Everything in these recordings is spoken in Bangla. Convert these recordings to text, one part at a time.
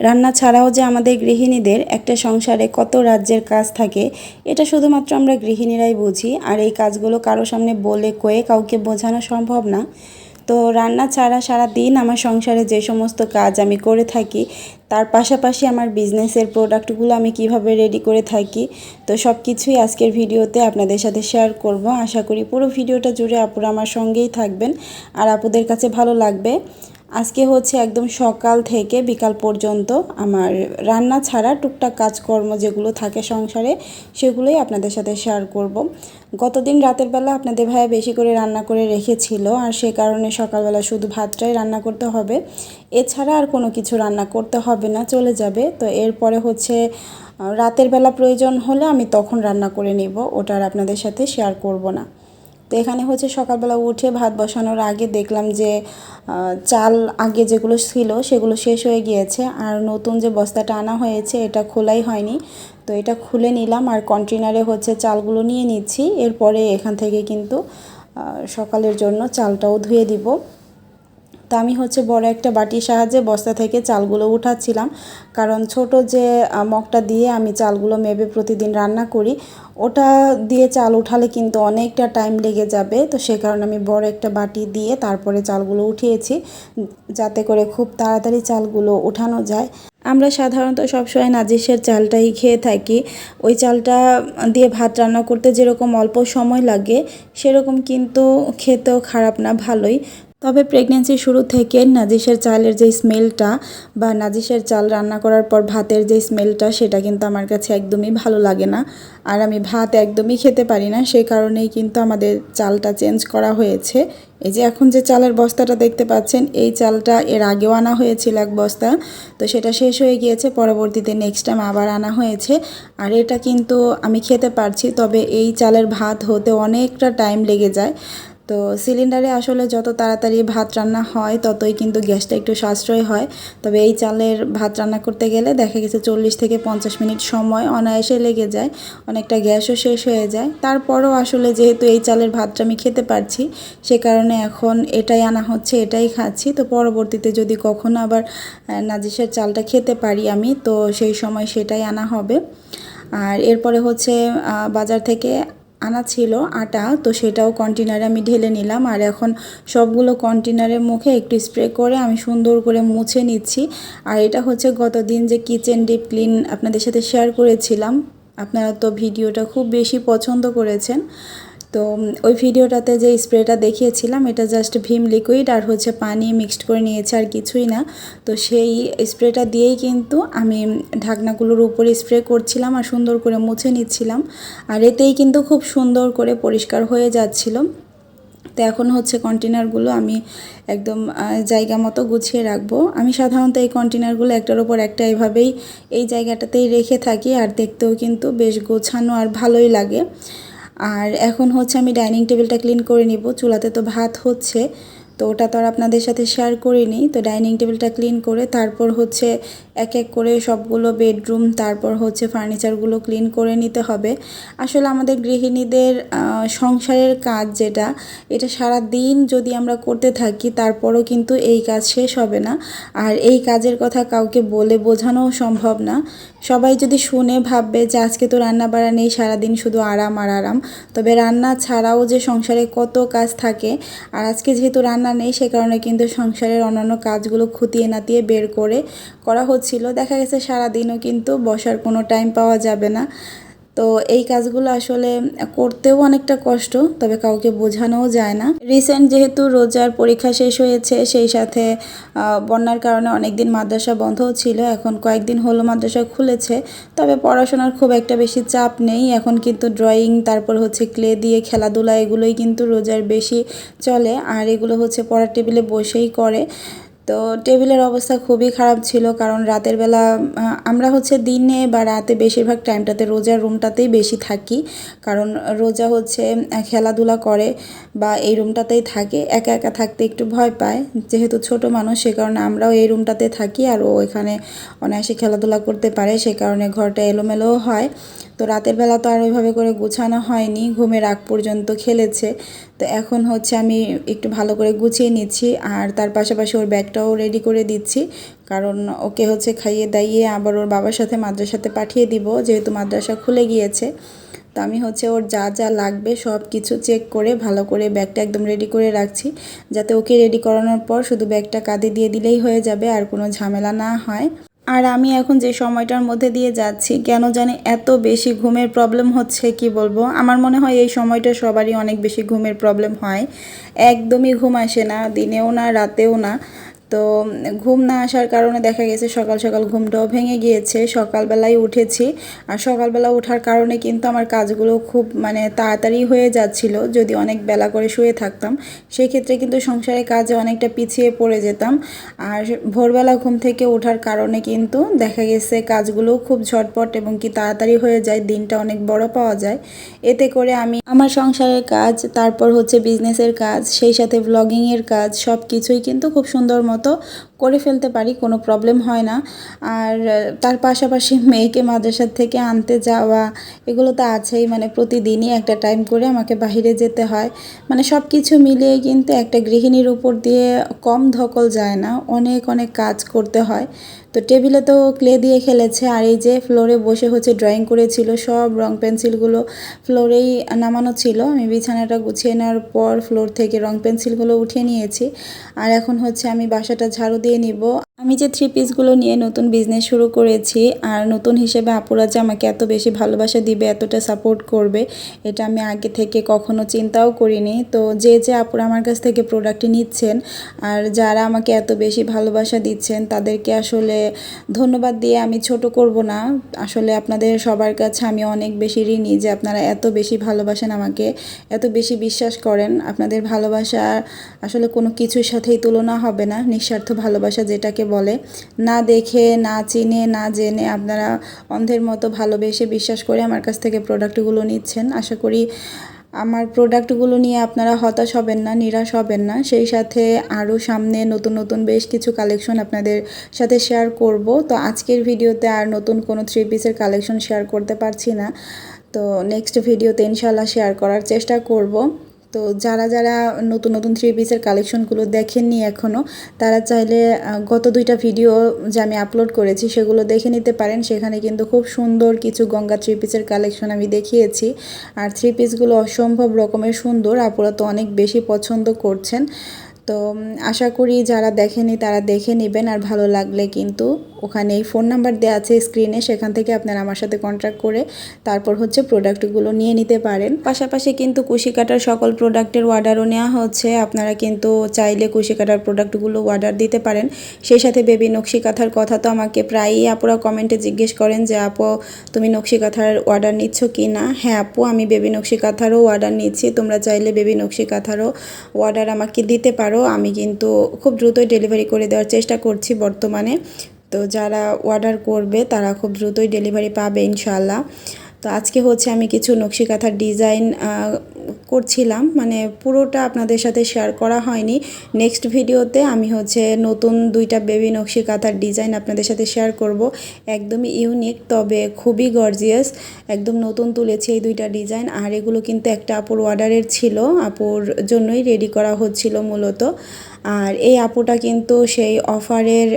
রান্না ছাড়াও যে আমাদের গৃহিণীদের একটা সংসারে কত রাজ্যের কাজ থাকে, এটা শুধুমাত্র আমরা গৃহিণীরাই বুঝি। আর এই কাজগুলো কারও সামনে বলে কয়ে কাউকে বোঝানো সম্ভব না। তো রান্না ছাড়া সারা দিন আমার সংসারে যে সমস্ত কাজ আমি করে থাকি, তার পাশাপাশি আমার বিজনেসের প্রোডাক্টগুলো আমি কীভাবে রেডি করে থাকি, তো সব কিছুই আজকের ভিডিওতে আপনাদের সাথে শেয়ার করব। আশা করি পুরো ভিডিওটা জুড়ে আপুরা আমার সঙ্গেই থাকবেন। আর আপুদের কাছে ভালো লাগবে। আজকে হচ্ছে একদম সকাল থেকে বিকাল পর্যন্ত আমার রান্না ছাড়া টুকটাক কাজকর্ম যেগুলো থাকে সংসারে, সেগুলোই আপনাদের সাথে শেয়ার করব। গতদিন রাতের বেলা আপনাদের ভাইয়া বেশি করে রান্না করে রেখেছিল আর সে কারণে সকালবেলা শুধু ভাতটাই রান্না করতে হবে। এছাড়া আর কোনো কিছু রান্না করতে হবে না, চলে যাবে। তো এরপরে হচ্ছে রাতের বেলা প্রয়োজন হলে আমি তখন রান্না করে নেব, ওটা আর আপনাদের সাথে শেয়ার করব না। তো এখানে হচ্ছে সকালবেলা উঠে ভাত বসানোর আগে দেখলাম যে চাল আগে যেগুলো ছিল সেগুলো শেষ হয়ে গিয়েছে। আর নতুন যে বস্তাটা আনা হয়েছে এটা খোলাই হয়নি। তো এটা খুলে নিলাম আর কন্টেনারে হচ্ছে চালগুলো নিয়ে নিচ্ছি। এরপরে এখান থেকে কিন্তু সকালের জন্য চালটাও ধুয়ে দিব। তা আমি হচ্ছে বড় একটা বাটির সাহায্যে বস্তা থেকে চালগুলো উঠাচ্ছিলাম। কারণ ছোট যে মগটা দিয়ে আমি চালগুলো মেবে প্রতিদিন রান্না করি, ওটা দিয়ে চাল উঠালে কিন্তু অনেকটা টাইম লেগে যাবে। তো সে কারণে আমি বড় একটা বাটি দিয়ে তারপরে চালগুলো উঠিয়েছি, যাতে করে খুব তাড়াতাড়ি চালগুলো উঠানো যায়। আমরা সাধারণত সবসময় নাজিসের চালটাই খেয়ে থাকি। ওই চালটা দিয়ে ভাত রান্না করতে যেরকম অল্প সময় লাগে, সেরকম কিন্তু খেতেও খারাপ না, ভালোই। তবে প্রেগনেন্সির শুরু থেকে নাজিসের চালের যে স্মেলটা বা নাজিসের চাল রান্না করার পর ভাতের যে স্মেলটা সেটা কিন্তু আমার কাছে একদমই ভালো লাগে না। আর আমি ভাত একদমই খেতে পারি না সেই কারণেই কিন্তু আমাদের চালটা চেঞ্জ করা হয়েছে। এই যে এখন যে চালের বস্তাটা দেখতে পাচ্ছেন, এই চালটা এর আগেও আনা হয়েছিল এক বস্তা, তো সেটা শেষ হয়ে গিয়েছে, পরবর্তীতে নেক্সট টাইম আবার আনা হয়েছে। আর এটা কিন্তু আমি খেতে পারছি, তবে এই চালের ভাত হতে অনেকটা টাইম লেগে যায়। তো সিলিন্ডারে আসলে যত তাড়াতাড়ি ভাত রান্না হয়, ততই কিন্তু গ্যাসটা একটু সাশ্রয় হয়। তবে এই চালের ভাত রান্না করতে গেলে দেখা গেছে চল্লিশ থেকে পঞ্চাশ মিনিট সময় অনায়াসে লেগে যায়, অনেকটা গ্যাসও শেষ হয়ে যায়। তারপরও আসলে যেহেতু এই চালের ভাতটা আমি খেতে পারছি, সে কারণে এখন এটাই আনা হচ্ছে, এটাই খাচ্ছি। তো পরবর্তীতে যদি কখনো আবার নাজিসের চালটা খেতে পারি আমি, তো সেই সময় সেটাই আনা হবে। আর এরপরে হচ্ছে বাজার থেকে আনা ছিল আটা, তো সেটাও কন্টেনারে আমি ঢেলে নিলাম। আর এখন সবগুলো কন্টেনারের মুখে একটু স্প্রে করে আমি সুন্দর করে মুছে নিচ্ছি। আর এটা হচ্ছে গতদিন যে কিচেন ডিপ ক্লিন আপনাদের সাথে শেয়ার করেছিলাম। আপনারা তো ভিডিওটা খুব বেশি পছন্দ করেছেন। তো ওই ভিডিওটাতে যে স্প্রেটা দেখিয়েছিলাম, এটা জাস্ট ভীম লিকুইড আর হচ্ছে পানি মিক্সড করে নিয়েছে আর কিছুই না। তো সেই স্প্রেটা দিয়েই কিন্তু আমি ঢাকনাগুলোর উপরে স্প্রে করছিলাম আর সুন্দর করে মুছে নিচ্ছিলাম। আর এতেই কিন্তু খুব সুন্দর করে পরিষ্কার হয়ে যাচ্ছিল। তো এখন হচ্ছে কন্টেনারগুলো আমি একদম জায়গা মতো গুছিয়ে রাখব। আমি সাধারণত এই কন্টেনারগুলো একটার ওপর একটা এভাবেই এই জায়গাটাতেই রেখে থাকি আর দেখতেও কিন্তু বেশ গোছানো আর ভালোই লাগে। আর এখন হচ্ছে আমি ডাইনিং টেবিলটা ক্লিন করে নিব। চুলাতে তো ভাত হচ্ছে, তো ওটা তো আর আপনাদের সাথে শেয়ার করিনি। তো ডাইনিং টেবিলটা ক্লিন করে তারপর হচ্ছে এক এক করে সবগুলো বেডরুম, তারপর হচ্ছে ফার্নিচারগুলো ক্লিন করে নিতে হবে। আসলে আমাদের গৃহিণীদের সংসারের কাজ যেটা, এটা সারা দিন যদি আমরা করতে থাকি, তারপরও কিন্তু এই কাজ শেষ হবে না। আর এই কাজের কথা কাউকে বলে বোঝানোও সম্ভব না। সবাই যদি শুনে ভাববে যে আজকে তো রান্না বাড়া নেই, সারাদিন শুধু আরাম আর আরাম, তবে রান্না ছাড়াও যে সংসারে কত কাজ থাকে, আর আজকে যেহেতু রান্না নেই, সে কারণে কিন্তু সংসারের অন্যান্য কাজগুলো খুঁটিয়ে নাতিয়ে বের করে করা হচ্ছিল দেখা গেছে সারাদিনও কিন্তু বসার কোনো টাইম পাওয়া যাবে না। তো এই কাজগুলো আসলে করতেও অনেকটা কষ্ট, তবে কাউকে বোঝানোও যায় না। রিসেন্ট যেহেতু রোজার পরীক্ষা শেষ হয়েছে, সেই সাথে বন্যার কারণে অনেক দিন মাদ্রাসা বন্ধও ছিল, এখন কয়েকদিন হলো মাদ্রাসা খুলেছে, তবে পড়াশোনার খুব একটা বেশি চাপ নেই। এখন কিন্তু ড্রয়িং তারপর হচ্ছে ক্লে দিয়ে খেলাধুলা, এগুলোই কিন্তু রোজার বেশি চলে, আর এগুলো হচ্ছে পড়ার টেবিলে বসেই করে। তো টেবিলের অবস্থা খুবই খারাপ ছিল, কারণ রাতের বেলা আমরা হচ্ছে দিনে বা রাতে বেশিরভাগ টাইমটাতে রোজার রুমটাতেই বেশি থাকি, কারণ রোজা হচ্ছে খেলাধুলা করে বা এই রুমটাতেই থাকে, একা একা থাকতে একটু ভয় পায়, যেহেতু ছোট মানুষ সে কারণে আমরাও এই রুমটাতে থাকি আর ও এখানে অনায়াসে খেলাধুলা করতে পারে, সে কারণে ঘরটা এলোমেলোও হয়। তো রাতের বেলা তো আর ওইভাবে করে গুছানো হয়নি, ঘুমের আগ পর্যন্ত খেলেছে। তো এখন হচ্ছে আমি একটু ভালো করে গুছিয়ে নিচ্ছি আর তার পাশাপাশি ওর ব্যাগটাও রেডি করে দিচ্ছি। কারণ ওকে হচ্ছে খাইয়ে দাইয়ে আবার ওর বাবার সাথে মাদ্রাসাতে পাঠিয়ে দিব, যেহেতু মাদ্রাসা খুলে গিয়েছে। তো আমি হচ্ছে ওর যা যা লাগবে সব কিছু চেক করে ভালো করে ব্যাগটা একদম রেডি করে রাখছি। যাতে ওকে রেডি করানোর পর শুধু ব্যাগটা কাঁধে দিয়ে দিলেই হয়ে যাবে, আর কোনো ঝামেলা না হয়। আর আমি এখন যে সময়টার মধ্যে দিয়ে যাচ্ছি, কেন জানি এত বেশি ঘুমের প্রবলেম হচ্ছে, কি বলব? আমার মনে হয় এই সময়টা সবারই অনেক বেশি ঘুমের প্রবলেম হয়। একদমই ঘুম আসে না, দিনেও না, রাতেও না। তো ঘুম না আসার কারণে দেখা গেছে সকাল সকাল ঘুমটাও ভেঙে গিয়েছে। সকালবেলায় উঠেছি আর সকালবেলা ওঠার কারণে কিন্তু আমার কাজগুলো খুব মানে তাড়াতাড়ি হয়ে যাচ্ছিল, যদি অনেক বেলা করে শুয়ে থাকতাম। সেই ক্ষেত্রে কিন্তু সংসারের কাজে অনেকটা পিছিয়ে পড়ে যেতাম। আর ভোরবেলা ঘুম থেকে ওঠার কারণে কিন্তু দেখা গেছে কাজগুলো খুব ঝটপট এবং কি তাড়াতাড়ি হয়ে যায়, দিনটা অনেক বড় পাওয়া যায়। এতে করে আমি আমার সংসারের কাজ, তারপর হচ্ছে বিজনেসের কাজ, সেই সাথে ব্লগিংয়ের কাজ সব কিছুই কিন্তু খুব সুন্দর মতো মতো করে ফেলতে পারি, কোনো প্রবলেম হয় না। আর তার পাশাপাশি মেয়েকে মাদ্রাসার থেকে আনতে যাওয়া, এগুলো তো আছেই। মানে প্রতিদিনই একটা টাইম করে আমাকে বাহিরে যেতে হয়। মানে সব কিছু মিলিয়ে কিন্তু একটা গৃহিণীর উপর দিয়ে কম ধকল যায় না। অনেক অনেক কাজ করতে হয়। তো টেবিলে তো ক্লে দিয়ে খেলেছে। আর এই যে ফ্লোরে বসে হচ্ছে ড্রয়িং করেছিল, সব রং পেন্সিলগুলো ফ্লোরেই নামানো ছিল। আমি বিছানাটা গুছিয়ে নেওয়ার পর ফ্লোর থেকে রং পেন্সিলগুলো উঠিয়ে নিয়েছি। আর এখন হচ্ছে আমি বাসাটা ঝাড়ু দিয়ে নিব। আমি যে থ্রি পিসগুলো নিয়ে নতুন বিজনেস শুরু করেছি আর নতুন হিসেবে আপুরা যে আমাকে এত বেশি ভালোবাসা দিবে, এতটা সাপোর্ট করবে, এটা আমি আগে থেকে কখনো চিন্তাও করিনি। তো যে যে আপুরা আমার কাছ থেকে প্রোডাক্টটি নিচ্ছেন আর যারা আমাকে এত বেশি ভালোবাসা দিচ্ছেন, তাদেরকে আসলে ধন্যবাদ দিয়ে আমি ছোট করব না। আসলে আপনাদের সবার কাছে আমি অনেক বেশি ঋণী যে আপনারা এত বেশি ভালোবাসেন আমাকে, এত বেশি বিশ্বাস করেন। আপনাদের ভালোবাসা আসলে কোনো কিছুর সাথেই তুলনা হবে না। নিঃস্বার্থ ভালোবাসা যেটাকে বলে, না দেখে, না চিনে, না জেনে আপনারা অন্ধের মতো ভালোবেসে বিশ্বাস করে আমার কাছ থেকে প্রোডাক্টগুলো নিচ্ছেন। আশা করি আমার প্রোডাক্টগুলো নিয়ে আপনারা হতাশ হবেন না, নিরাশ হবেন না। সেই সাথে আরও সামনে নতুন নতুন বেশ কিছু কালেকশন আপনাদের সাথে শেয়ার করব। তো আজকের ভিডিওতে আর নতুন কোনো থ্রি পিসের কালেকশন শেয়ার করতে পারছি না। তো নেক্সট ভিডিওতে ইনশাল্লাহ শেয়ার করার চেষ্টা করব। তো যারা যারা নতুন নতুন থ্রি পিসের কালেকশনগুলো দেখেননি এখনও তারা চাইলে গত দুইটা ভিডিও যে আমি আপলোড করেছি সেগুলো দেখে নিতে পারেন। সেখানে কিন্তু খুব সুন্দর কিছু গঙ্গা থ্রি পিসের কালেকশন আমি দেখিয়েছি। আর থ্রি পিসগুলো অসম্ভব রকমের সুন্দর, আপুরা তো অনেক বেশি পছন্দ করছেন। তো আশা করি যারা দেখেনি তারা দেখে নেবেন আর ভালো লাগলে কিন্তু ওখানে এই ফোন নাম্বার দেওয়া আছে স্ক্রিনে, সেখান থেকে আপনারা আমার সাথে কন্ট্যাক্ট করে তারপর হচ্ছে প্রোডাক্টগুলো নিয়ে নিতে পারেন। পাশাপাশি কিন্তু কুশি কাটার সকল প্রোডাক্টের অর্ডারও নেওয়া হচ্ছে। আপনারা কিন্তু চাইলে কুশি কাটার প্রোডাক্টগুলো অর্ডার দিতে পারেন। সেই সাথে বেবি নকশি কাঁথার কথা তো আমাকে প্রায়ই আপুরা কমেন্টে জিজ্ঞেস করেন যে, আপু, তুমি নকশি কাঁথার অর্ডার নিচ্ছ কি না হ্যাঁ আপু, আমি বেবি নকশি কাঁথারও অর্ডার নিচ্ছি। তোমরা চাইলে বেবি নকশি কাঁথারও অর্ডার আমাকে দিতে পারো। আমি কিন্তু খুব দ্রুতই ডেলিভারি করে দেওয়ার চেষ্টা করছি বর্তমানে। তো যারা অর্ডার করবে, তারা খুব দ্রুতই ডেলিভারি পাবে ইনশাল্লাহ তো আজকে হচ্ছে আমি কিছু নকশিকাথার ডিজাইন করছিলাম মানে পুরোটা আপনাদের সাথে শেয়ার করা হয়নি। নেক্সট ভিডিওতে আমি হচ্ছে নতুন দুইটা বেবি নকশি কাঁথার ডিজাইন আপনাদের সাথে শেয়ার করব। একদমই ইউনিক তবে খুবই গর্জিয়াস একদম নতুন তুলেছি এই দুইটা ডিজাইন আর এগুলো কিন্তু একটা আপুর অর্ডারের ছিল, আপুর জন্যই রেডি করা হচ্ছিল মূলত। আর এই আপুটা কিন্তু সেই অফারের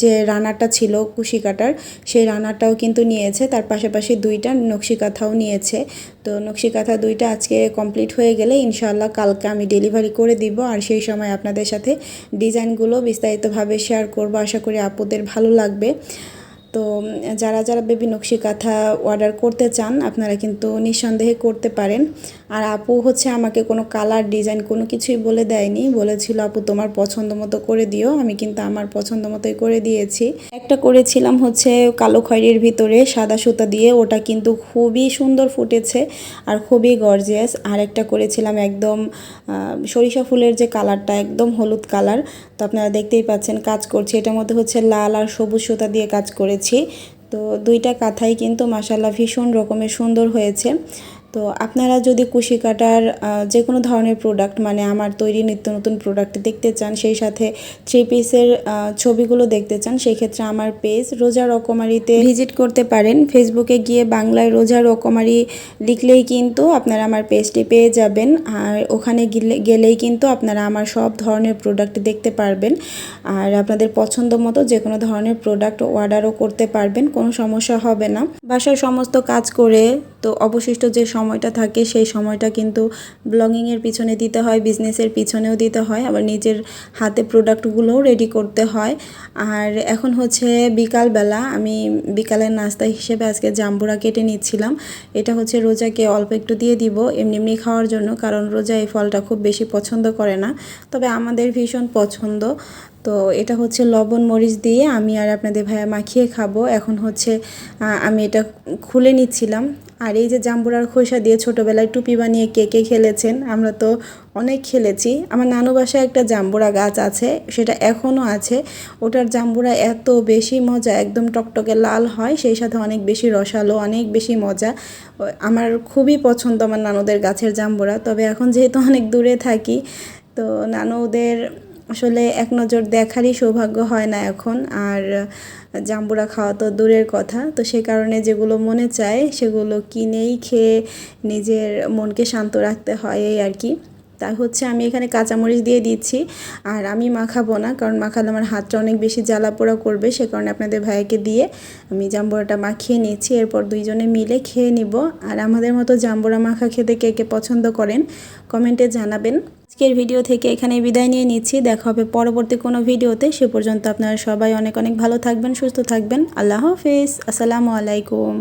যে রানারটা ছিল কুশি কাটার সেই রানারটাও কিন্তু নিয়েছে, তার পাশাপাশি দুইটা নকশি কাঁথাও নিয়েছে। তো নকশি কাঁথা দুইটা আজকে কমপ্লিট হয়ে গেলে ইনশাল্লাহ কালকে আমি ডেলিভারি করে দিব। আর সেই সময় আপনাদের সাথে ডিজাইনগুলো বিস্তারিতভাবে শেয়ার করব। আশা করি আপুদের ভালো লাগবে। তো যারা যারা বেবি নকশি কাঁথা অর্ডার করতে চান, আপনারা কিন্তু নিঃসন্দেহে করতে পারেন। আর আপু হচ্ছে আমাকে কোনো কালার ডিজাইন কোনো কিছুই বলে দেয়নি। বলেছিল, আপু, তোমার পছন্দ মতো করে দিও। আমি কিন্তু আমার পছন্দ মতোই করে দিয়েছি। একটা করেছিলাম হচ্ছে কালো খয়েরির ভিতরে সাদা সুতা দিয়ে। ওটা কিন্তু খুবই সুন্দর ফুটেছে আর খুবই গর্জিয়াস আর একটা করেছিলাম একদম সরিষা ফুলের যে কালারটা একদম হলুদ কালার তো আপনারা দেখতেই পাচ্ছেন কাজ করছি। এটার মধ্যে হচ্ছে লাল আর সবুজ সুতা দিয়ে কাজ করেছি। তো দুইটা কাঁথাই কিন্তু মাসাল্লাহ ভীষণ রকমের সুন্দর হয়েছে। তো আপনারা যদি কুশি কাটার যে কোনো ধরনের প্রোডাক্ট মানে আমার তৈরি নিত্য নতুন প্রোডাক্ট দেখতে চান, সেই সাথে থ্রি পিসের ছবিগুলো দেখতে চান, সেই ক্ষেত্রে আমার পেজ রোজা রকমারিতে ভিজিট করতে পারেন। ফেসবুকে গিয়ে বাংলায় রোজা রকমারি লিখলেই কিন্তু আপনারা আমার পেজটি পেয়ে যাবেন। আর ওখানে গেলে, গেলেই কিন্তু আপনারা আমার সব ধরনের প্রোডাক্ট দেখতে পারবেন। আর আপনাদের পছন্দ মতো যে কোনো ধরনের প্রোডাক্ট অর্ডারও করতে পারবেন, কোনো সমস্যা হবে না। বাসার সমস্ত কাজ করে, তো অবশিষ্ট যে সময়টা থাকে, সেই সময়টা কিন্তু ব্লগিংয়ের পিছনে দিতে হয় বিজনেসের পিছনেও দিতে হয়, আবার নিজের হাতে প্রোডাক্টগুলোও রেডি করতে হয়। আর এখন হচ্ছে বিকালবেলা, আমি বিকালের নাস্তা হিসেবে আজকে জাম্বুরা কেটে নিচ্ছিলাম। এটা হচ্ছে রোজাকে অল্প একটু দিয়ে দিব, এমনি এমনি খাওয়ার জন্য, কারণ রোজা এই ফলটা খুব বেশি পছন্দ করে না। তবে আমাদের ভীষণ পছন্দ। তো এটা হচ্ছে লবণ, মরিচ দিয়ে আমি আর আপনাদের ভাইয়া মাখিয়ে খাব। এখন হচ্ছে আমি এটা খুলে নিচ্ছিলাম। আর এই যে জাম্বুরার খোসা দিয়ে ছোটোবেলায় টুপি বানিয়ে কে কে খেলেছেন, আমরা তো অনেক খেলেছি। আমার নানু বাসায় একটা জাম্বুরা গাছ আছে, সেটা এখনও আছে। ওটার জাম্বুরা এত বেশি মজা, একদম টকটকে লাল হয়, সেই সাথে অনেক বেশি রসালো, অনেক বেশি মজা। আমার খুবই পছন্দ আমার নানুদের গাছের জাম্বুরা। তবে এখন যেহেতু অনেক দূরে থাকি, তো নানুদের আসলে এক নজর দেখারই সৌভাগ্য হয় না এখন। আর জাম্বুরা খাওয়া তো দূরের কথা, তো সে কারণে যেগুলো মনে চায় সেগুলো কিনেই খেয়ে নিজের মনকে শান্ত রাখতে হয় আর কি। তাই হচ্ছে আমি এখানে কাঁচামরিচ দিয়ে দিচ্ছি আর আমি মাখাবো না, কারণ মাখালে আমার হাতটা অনেক বেশি জ্বালা পোড়া করবে, সে কারণে আপনাদের ভাইকে দিয়ে আমি জাম্বুরাটা মাখিয়ে নিচ্ছি। এরপর দুইজনে মিলে খেয়ে নিব। আর আমাদের মতো জাম্বুরা মাখা খেতে কে কে পছন্দ করেন, কমেন্টে জানাবেন। আজকের ভিডিও থেকে এখানে বিদায় নিয়ে নিচ্ছি। দেখা হবে পরবর্তী কোনো ভিডিওতে। সে পর্যন্ত আপনারা সবাই অনেক অনেক ভালো থাকবেন, সুস্থ থাকবেন। আল্লাহ হাফিজ। আসসালামু আলাইকুম।